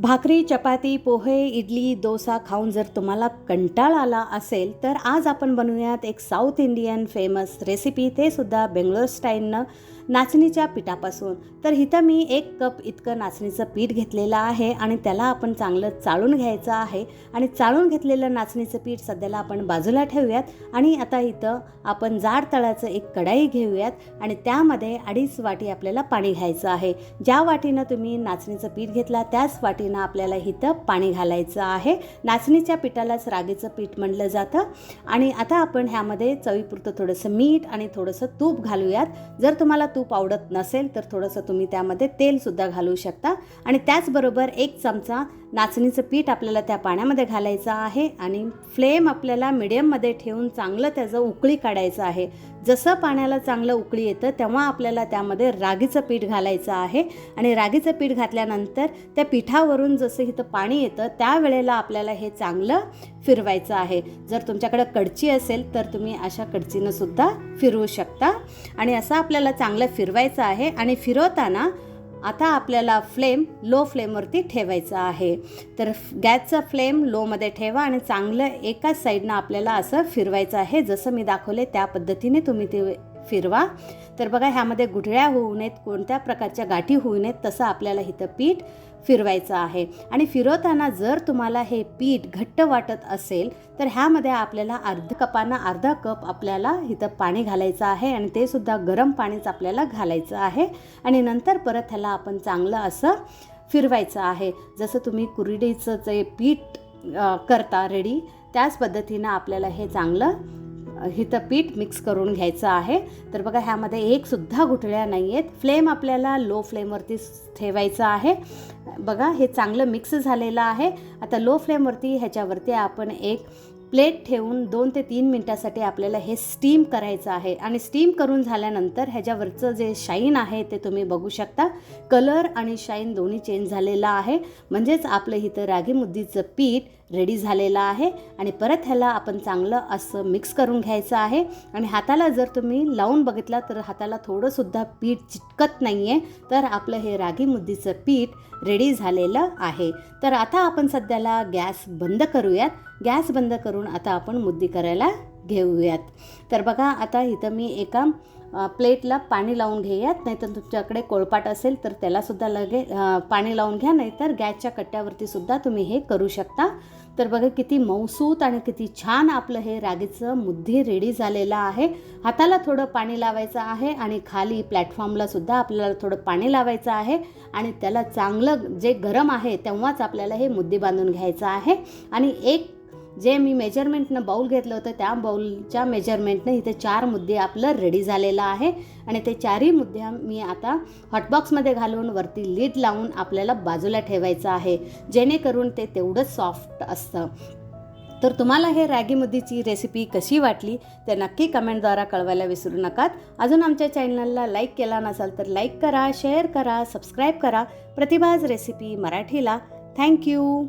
भाकरी चपाती पोहे इडली डोसा खाऊन जर तुम्हाला कंटाळा आला असेल तर आज आपण बनवूयात एक साऊथ इंडियन फेमस रेसिपी ते सुद्धा बेंगलोर स्टाईलनं नाचणीच्या पिठापासून. तर इथं मी एक कप इतकं नाचणीचं पीठ घेतलेलं आहे आणि त्याला आपण चांगलं चाळून घ्यायचं आहे. आणि चाळून घेतलेलं नाचणीचं पीठ सध्याला आपण बाजूला ठेवूयात आणि आता इथं आपण जाड तळाचं एक कढाई घेऊयात आणि त्यामध्ये अडीच वाटी आपल्याला पाणी घ्यायचं आहे. ज्या वाटीनं तुम्ही नाचणीचं पीठ घेतला त्याच वाटी पद्धतीनं आपल्याला इथं पाणी घालायचं आहे. नाचणीच्या पिठालाच रागीचं पीठ म्हणलं जातं. आणि आता आपण ह्यामध्ये चवीपुरतं थोडंसं मीठ आणि थोडंसं तूप घालूयात. जर तुम्हाला तूप आवडत नसेल तर थोडंसं तुम्ही त्यामध्ये तेलसुद्धा घालू शकता. आणि त्याचबरोबर एक चमचा नाचणीचं पीठ आपल्याला त्या पाण्यामध्ये घालायचं आहे. आणि फ्लेम आपल्याला मिडियममध्ये ठेवून चांगलं त्याचं उकळी काढायचं आहे. जसं पाण्याला चांगलं उकळी येतं तेव्हा आपल्याला त्यामध्ये रागीचं पीठ घालायचं आहे. आणि रागीचं पीठ घातल्यानंतर त्या पिठावरून जसं इथं पाणी येतं त्यावेळेला आपल्याला हे चांगलं फिरवायचं आहे. जर तुमच्याकडं कडची असेल तर तुम्ही अशा कडचीनं सुद्धा फिरवू शकता. आणि असं आपल्याला चांगलं फिरवायचं आहे. आणि फिरवताना आता आपल्याला फ्लेम लो फ्लेमवरती ठेवायचा आहे. तर गॅसचा फ्लेम लोमध्ये ठेवा आणि चांगलं एकाच साईडनं आपल्याला असं फिरवायचं आहे. जसं मी दाखवले त्या पद्धतीने तुम्ही ते फिरवा. तर बघा ह्यामध्ये गुठळ्या होऊ नयेत कोणत्या प्रकारच्या गाठी होऊ नयेत तसं आपल्याला इथं पीठ फिरवायचं आहे. आणि फिरवताना जर तुम्हाला हे पीठ घट्ट वाटत असेल तर ह्यामध्ये आपल्याला अर्ध कपानं अर्धा कप आपल्याला इथं पाणी घालायचं आहे आणि ते सुद्धा गरम पाणीच आपल्याला घालायचं आहे. आणि नंतर परत ह्याला आपण चांगलं असं फिरवायचं आहे. जसं तुम्ही कुरडीचं जे पीठ करता रेडी त्याच पद्धतीनं आपल्याला हे चांगलं हिथं पीठ मिक्स करून घ्यायचं आहे. तर बघा ह्यामध्ये एकसुद्धा गुठळ्या नाही आहेत. फ्लेम आपल्याला लो फ्लेमवरती ठेवायचं आहे. बघा हे चांगलं मिक्स झालेलं आहे. आता लो फ्लेमवरती ह्याच्यावरती आपण एक प्लेट ठेवून दोन ते तीन मिनटासाठी आपल्याला हे स्टीम करायचं आहे. आणि स्टीम करून झाल्यानंतर ह्याच्यावरचं जे शाईन आहे ते तुम्ही बघू शकता. कलर आणि शाईन दोन्ही चेंज झालेलं आहे. म्हणजेच आपलं इथं रागी मुद्दीचं पीठ रेडी झालेलं आहे. आणि परत ह्याला आपण चांगलं असं मिक्स करून घ्यायचं आहे. आणि हाताला जर तुम्ही लावून बघितला तर हाताला थोडंसुद्धा पीठ चिटकत नाही आहे तर आपलं हे रागी मुद्दीचं पीठ रेडी झालेलं आहे. तर आता आपण सध्याला गॅस बंद करूयात. गॅस बंद करून आता आपण मुद्दी करायला घेऊयात. तर बघा आता इथं मी एका प्लेटला पाणी लावून घेऊयात. नाहीतर तुमच्याकडे कोळपाट असेल तर त्यालासुद्धा लगे पाणी लावून घ्या. नाहीतर गॅसच्या कट्ट्यावरती सुद्धा तुम्ही हे करू शकता. तर बघा किती मौसूत आणि किती छान आपलं हे रागीचं मुद्दी रेडी झालेलं आहे. हाताला थोडं पाणी लावायचं आहे आणि खाली प्लॅटफॉर्मला सुद्धा आपल्याला थोडं पाणी लावायचं आहे आणि त्याला चांगलं जे गरम आहे तेव्हाच आपल्याला हे मुद्दी बांधून घ्यायचं आहे. आणि एक जे मी मेजरमेंटनं बाऊल घेतलं होतं त्या बाऊलच्या मेजरमेंटनं इथे चार मुद्दे आपलं रेडी झालेलं आहे. आणि ते चारही मुद्दे मी आता हॉटबॉक्समध्ये घालून वरती लीड लावून आपल्याला बाजूला ठेवायचं आहे. जेणेकरून ते तेवढंच सॉफ्ट असतं. तर तुम्हाला हे रॅगी मुद्दीची रेसिपी कशी वाटली ते नक्की कमेंटद्वारा कळवायला विसरू नकात. अजून आमच्या चॅनलला लाईक केला नसाल तर लाईक करा शेअर करा सबस्क्राईब करा. प्रतिभाज रेसिपी मराठीला. थँक्यू